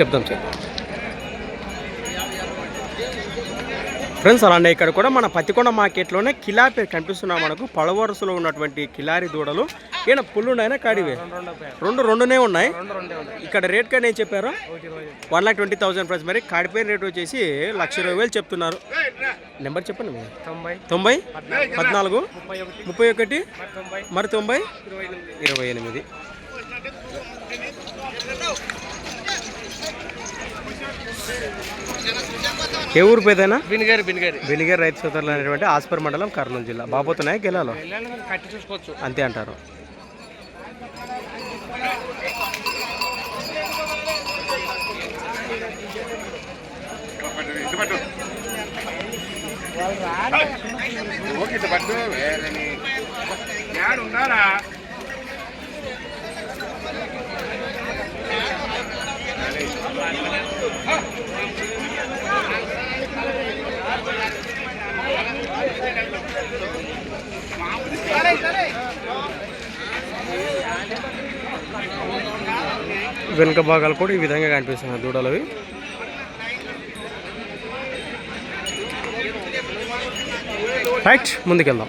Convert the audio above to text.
చెప్దాం చెప్దాం. ఫ్రెండ్స్ అలానే ఇక్కడ కూడా మన పత్తికొండ మార్కెట్లోనే కిలాపి కనిపిస్తున్నాం మనకు. పడవరుసలో ఉన్నటువంటి కిలారి దూడలు. ఈయన పుల్లు ఉన్నాయన కాడివే? రెండు రెండునే ఉన్నాయి. ఇక్కడ రేట్ కానీ ఏం చెప్పారు? One lakh twenty thousand price మరి కాడిపోయిన రేట్ వచ్చేసి లక్ష ఇరవై వేలు చెప్తున్నారు. నెంబర్ చెప్పండి మీరు. తొంభై. పద్నాలుగు. ముప్పై ఒకటి. మరి తొంభై. ఇరవై ఎనిమిది. ఏ ఊరు పేదైనా? బినిగారి బినిగారి. వెనిగర్ రైతు సోదరులు అనేటువంటి ఆస్పర్ మండలం కర్నూలు జిల్లా. బాబోతున్నాయి గెలాలో? అంతే అంటారు. వెనుక భాగాలు కూడా ఈ విధంగా కనిపిస్తున్నాయి దూడలు అవి రైట్ ముందుకెళ్దాం.